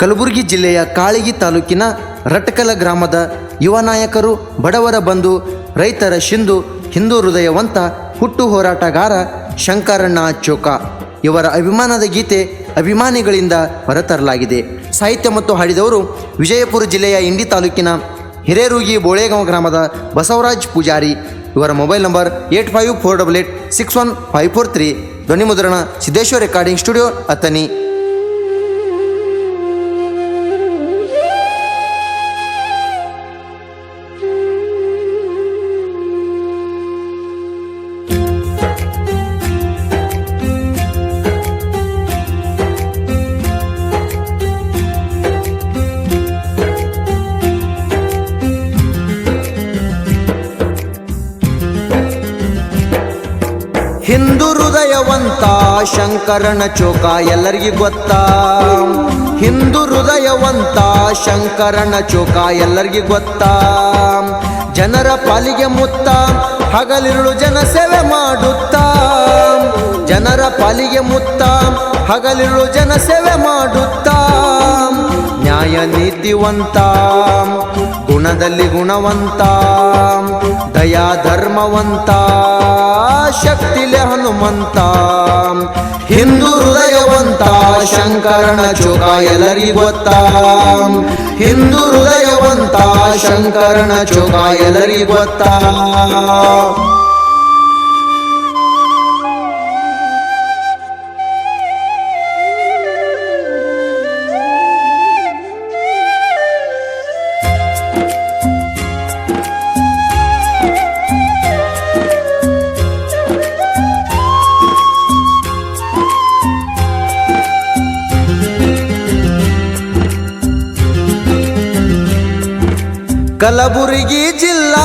ಕಲಬುರಗಿ ಜಿಲ್ಲೆಯ ಕಾಳಗಿ ತಾಲೂಕಿನ ರಟ್ಕಲ ಗ್ರಾಮದ ಯುವ ನಾಯಕರು ಬಡವರ ಬಂಧು, ರೈತರ ಶಿಂದು ಹಿಂದೂ ಹೃದಯವಂತ ಹುಟ್ಟು ಹೋರಾಟಗಾರ ಶಂಕರಣ್ಣ ಚೋಕ ಇವರ ಅಭಿಮಾನದ ಗೀತೆ ಅಭಿಮಾನಿಗಳಿಂದ ಹೊರತರಲಾಗಿದೆ. ಸಾಹಿತ್ಯ ಮತ್ತು ಹಾಡಿದವರು ವಿಜಯಪುರ ಜಿಲ್ಲೆಯ ಇಂಡಿ ತಾಲೂಕಿನ ಹಿರೇರೂಗಿ ಬೋಳೇಗಾಂವ್ ಗ್ರಾಮದ ಬಸವರಾಜ್ ಪೂಜಾರಿ. ಇವರ mobile number eight five four double eight six one five four three. ಧ್ವನಿ ಮುದ್ರಣ ಸಿದ್ದೇಶ್ವರ ರೆಕಾರ್ಡಿಂಗ್ ಸ್ಟುಡಿಯೋ ಅತ್ತನಿ ಹಿಂದೂ ಹೃದಯವಂತ ಶಂಕರನ ಚೋಕ, ಎಲ್ಲರಿಗೂ ಗೊತ್ತಾ. ಹಿಂದೂ ಹೃದಯವಂತ ಶಂಕರನ ಚೋಕ, ಎಲ್ಲರಿಗೂ ಗೊತ್ತಾ. ಜನರ ಪಾಲಿಗೆ ಮುತ್ತ, ಹಗಲಿರುಳು ಜನ ಸೇವೆ ಮಾಡುತ್ತಾ. ಜನರ ಪಾಲಿಗೆ ಮುತ್ತ, ಹಗಲಿರುಳು ಜನ ಸೇವೆ ಮಾಡುತ್ತಾ. ನ್ಯಾಯ ನೀತಿವಂತ, ಗುಣದಲ್ಲಿ ಗುಣವಂತ, ದಯಾ ಧರ್ಮವಂತ. ಶಕ್ತಿಲೆ ಹನುಮಂತ. ಹಿಂದೂ ಹೃದಯವಂತ ಶಂಕರನ ಚೋಕ ಎಲ್ಲರಿಗೂ ಗೊತ್ತಾ. ಹಿಂದೂ ಹೃದಯವಂತ ಶಂಕರನ ಚೋಕ ಎಲ್ಲರಿಗೂ ಗೊತ್ತಾ. ಕಲಬುರಗಿ ಜಿಲ್ಲಾ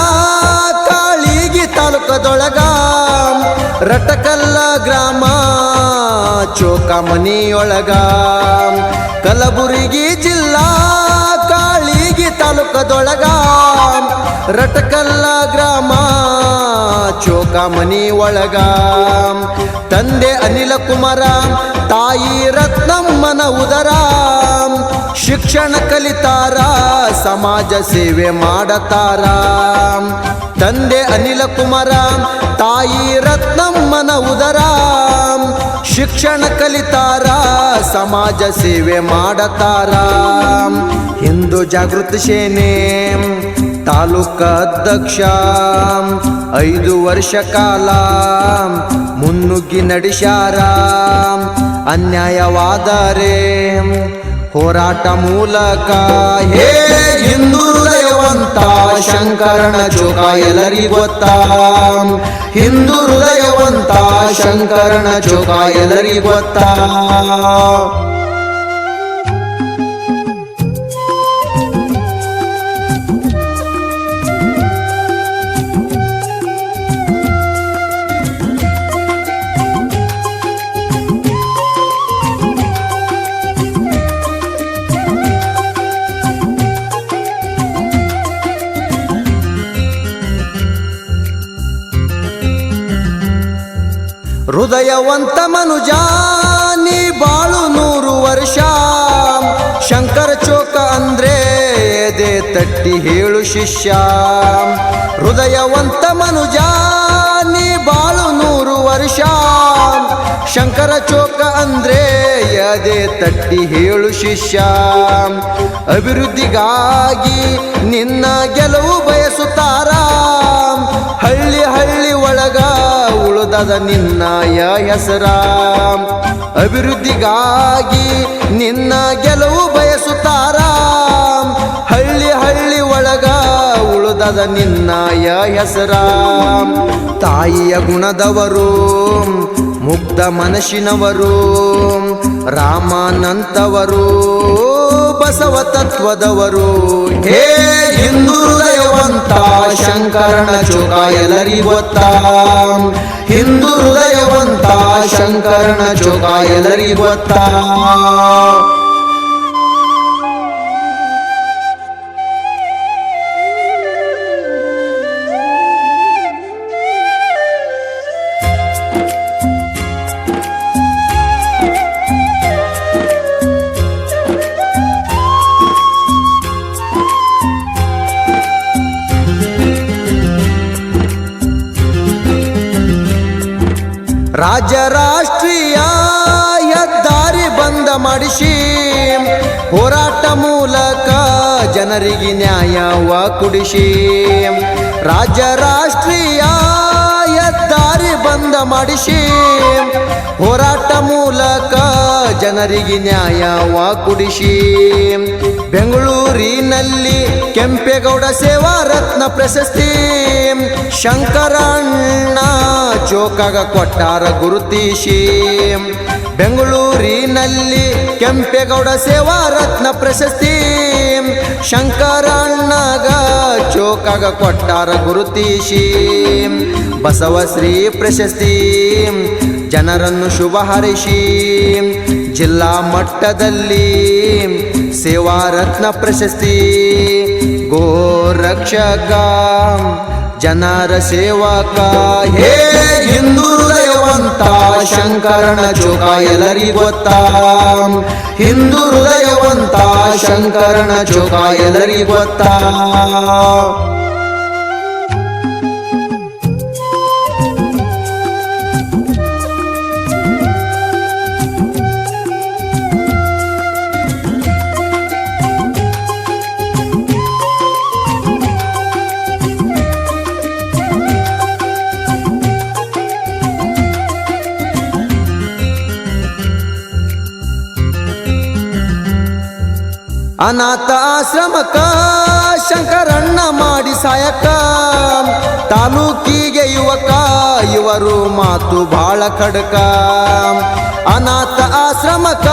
ಕಾಳಿಗಿ ತಾಲೂಕದೊಳಗ ರಟಕಲ್ಲ ಗ್ರಾಮ ಚೋಕಮನಿಯೊಳಗ. ಕಲಬುರಗಿ ಜಿಲ್ಲಾ ಕಾಳಿಗಿ ತಾಲೂಕದೊಳಗ ರಟಕಲ್ಲ ಗ್ರಾಮ ಚೋಕಮನಿ ಒಳಗ ತಂದೆ ಅನಿಲ ಕುಮಾರ ತಾಯಿ ರತ್ನಮ್ಮನ ಉದರ ಶಿಕ್ಷಣ ಕಲಿತಾರ, ಸಮಾಜ ಸೇವೆ ಮಾಡತಾರ. ತಂದೆ ಅನಿಲ ಕುಮಾರ, ತಾಯಿ ರತ್ನಮ್ಮನ ಉದರ. ಶಿಕ್ಷಣ ಕಲಿತಾರ, ಸಮಾಜ ಸೇವೆ ಮಾಡತಾರ. ಹಿಂದೂ ಜಾಗೃತಿ ಸೇನೆ, ತಾಲೂಕ ಅಧ್ಯಕ್ಷ. ಐದು ವರ್ಷ ಕಾಲ ಮುನ್ನುಗ್ಗಿ ನಡೆಸ್ಯಾರ. ಅನ್ಯಾಯವಾದರೆ ಹೋರಾಟ ಮೂಲಕ ಹೇ ಹಿಂದೂ ಹೃದಯವಂತ ಶಂಕರನ ಜೋಗ ಎಲ್ಲರಿಗೂ ಗೊತ್ತಾ? ಹಿಂದೂ ಹೃದಯವಂತ ಶಂಕರನ ಜೋಗ ಗೊತ್ತಾ? ಹೃದಯವಂತ ಮನುಜ, ನೀ ಬಾಳು ನೂರು ವರ್ಷ. ಶಂಕರ ಚೋಕ ಅಂದ್ರೆ ಎದೆ ತಟ್ಟಿ ಹೇಳು ಶಿಷ್ಯ. ಹೃದಯವಂತ ಮನುಜ, ನೀ ಬಾಳು ನೂರು ವರ್ಷ. ಶಂಕರ ಚೋಕ ಅಂದ್ರೆ ಎದೆ ತಟ್ಟಿ ಹೇಳು ಶಿಷ್ಯ. ಅಭಿವೃದ್ಧಿಗಾಗಿ ನಿನ್ನ ಗೆಲುವು ಬಯಸುತ್ತಾರ. ಹಳ್ಳಿ ಹಳ್ಳಿ ಒಳಗ ಉಳಿದದ ನಿನ್ನಯ ಹೆಸರ ಅಭಿವೃದ್ಧಿಗಾಗಿ ನಿನ್ನ ಗೆಲುವು ಬಯಸುತ್ತಾರ. ಹಳ್ಳಿ ಹಳ್ಳಿ ಒಳಗ ಉಳಿದದ ನಿನ್ನಯ ಹೆಸರ ತಾಯಿಯ ಗುಣದವರು ಮುಗ್ಧ ಮನಸ್ಸಿನವರು, ರಾಮಾನಂತವರು, ಬಸವ ತತ್ವದವರು. ಹೇ ಹಿಂದೂ ಹೃದಯವಂತ, ಶಂಕರನ ಚೋಕ ಎಲ್ಲರಿಗೂ ಗೊತ್ತಾ. ಹಿಂದೂ ಹೃದಯವಂತ, ಶಂಕರನ ಚೋಕ ಎಲ್ಲರಿಗೂ ಗೊತ್ತಾ. ರಾಜ್ಯ ರಾಷ್ಟ್ರೀಯ ಹೆದ್ದಾರಿ ಬಂದ ಮಾಡಿಸಿ. ಹೋರಾಟ ಮೂಲಕ ಜನರಿಗೆ ನ್ಯಾಯವ ಕುಡಿಸಿ. ರಾಜ್ಯ ರಾಷ್ಟ್ರೀಯ ಹೆದ್ದಾರಿ ಬಂದ ಮಾಡಿಸಿ. ಹೋರಾಟ ಮೂಲಕ ಜನರಿಗೆ ನ್ಯಾಯವ ಕುಡಿಸಿ. ಬೆಂಗಳೂರಿನಲ್ಲಿ ಕೆಂಪೇಗೌಡ ಸೇವಾ ರತ್ನ ಪ್ರಶಸ್ತಿ. ಶಂಕರಣ್ಣ ಚೋಕಾಗ ಕೊಟ್ಟಾರ ಗುರುತೀಶಿ. ಬೆಂಗಳೂರಿನಲ್ಲಿ ಕೆಂಪೇಗೌಡ ಸೇವಾ ರತ್ನ ಪ್ರಶಸ್ತಿ. ಶಂಕರಣ್ಣಗ ಚೋಕಾಗ ಕೊಟ್ಟಾರ ಗುರುತಿಸಿ ಬಸವಶ್ರೀ ಪ್ರಶಸ್ತಿ. ಜನರನ್ನು ಶುಭ ಹರಿಸಿ ಜಿಲ್ಲಾ ಮಟ್ಟದಲ್ಲಿ ಸೇವಾ ರತ್ನ ಪ್ರಶಸ್ತಿ. ಗೋರಕ್ಷಕ ಜನರ ಸೇವಕ, ಹೇ ಹಿಂದೂ ಹೃದಯವಂತ, ಶಂಕರನ ಜೋಗ ಎಲ್ಲರಿ ಗೊತ್ತಾ. ಹಿಂದೂ ಹೃದಯವಂತ, ಶಂಕರನ ಚೋಕ ಎಲ್ಲರಿ ಗೊತ್ತಾ. ಅನಾಥ ಆಶ್ರಮಕ ಶಂಕರಣ್ಣ ಮಾಡಿ ಸಾಯಕ ತಾಲೂಕಿಗೆ ಯುವಕ, ಇವರು ಮಾತು ಬಾಳ ಖಡ್ಕ. ಅನಾಥ ಆಶ್ರಮಕ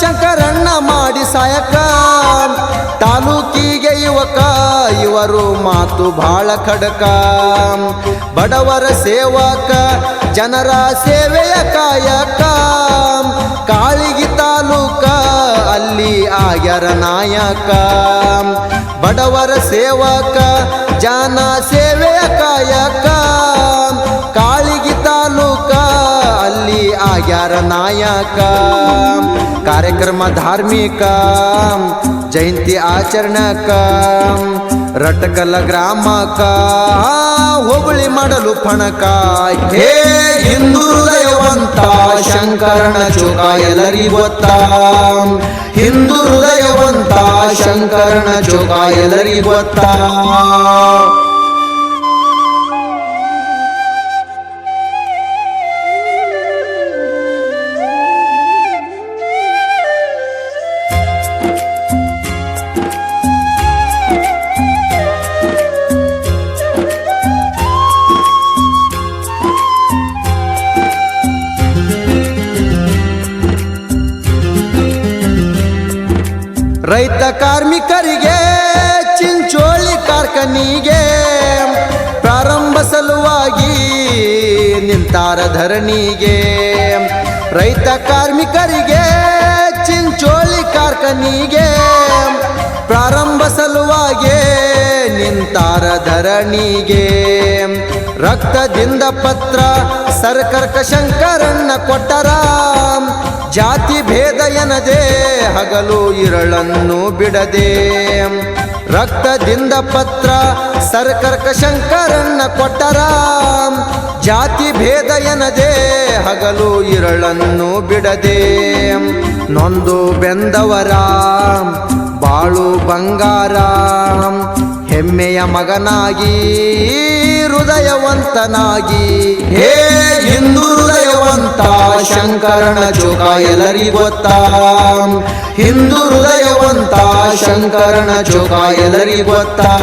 ಶಂಕರಣ್ಣ ಮಾಡಿ ಸಾಯಕ ತಾಲೂಕಿಗೆ ಯುವಕ, ಇವರು ಮಾತು ಬಾಳ ಖಡ್ಕ. ಬಡವರ ಸೇವಕ, ಜನರ ಸೇವೆಯ ಕಾಯಕ. ಕಾಳಿಗಿ ಅಲ್ಲಿ ಆಗ್ಯಾರ ನಾಯಕ? ಬಡವರ ಸೇವಕ, ಜನ ಸೇವೆಯ ಕಾಯಕ. ಕಾಳಿಗಿ ತಾಲೂಕ, ಅಲ್ಲಿ ಆಗ್ಯಾರ ನಾಯಕ. ಕಾರ್ಯಕ್ರಮ ಧಾರ್ಮಿಕ, ಜಯಂತಿ ಆಚರಣಕ. ರಟಕಲ ಗ್ರಾಮಕ ಹೋಬಳಿ ಮಾಡಲು ಫಣಕ ಹೇ ಹಿಂದೂ ಶಂಕರನ ಚೋಕ ಎಲ್ಲರಿ ಗೊತ್ತಾ. ಹಿಂದೂ ಹೃದಯವಂತ, ಶಂಕರನ ಚೋಕ ಎಲ್ಲರಿ ಗೊತ್ತಾ. ರೈತ ಕಾರ್ಮಿಕರಿಗೆ ಚಿಂಚೋಳಿ ಕಾರ್ಖಾನಿಗೆ ಪ್ರಾರಂಭ ಸಲುವಾಗಿ ನಿಂತಾರ ಧರಣಿಗೆ. ರೈತ ಕಾರ್ಮಿಕರಿಗೆ ಚಿಂಚೋಳಿ ಕಾರ್ಖಾನಿಗೆ ಪ್ರಾರಂಭ ಸಲುವಾಗಿ ನಿಂತಾರ ಧರಣಿಗೆ. ರಕ್ತದಿಂದ ಪತ್ರ ಸರ್ಕರ್ಕ ಶಂಕರನ್ನ ಕೊಟ್ಟರ ಜಾತಿ ಭೇದ ಎನದೆ ಹಗಲು ಇರಳನ್ನು ಬಿಡದೆ. ರಕ್ತದಿಂದ ಪತ್ರ ಸರ್ಕರ್ಕ ಶಂಕರನ್ನ ಕೊಟ್ಟರ. ಜಾತಿ ಭೇದ ಎನದೆ ಹಗಲು ಇರಳನ್ನು ಬಿಡದೆ. ನೊಂದು ಬೆಂದವರ, ಬಾಳು ಬಂಗಾರ, ಹೆಮ್ಮೆಯ ಮಗನಾಗಿ ಹೃದಯವಂತನಾಗಿ. ಹೇ ಹಿಂದೂ ಹೃದಯವಂತ ಶಂಕರನ ಚೋಕ ಎಲ್ಲರಿಗೂ ಗೊತ್ತಾ? ಹಿಂದೂ ಹೃದಯವಂತ ಶಂಕರನ ಚೋಕ ಎಲ್ಲರಿಗೂ ಗೊತ್ತಾ?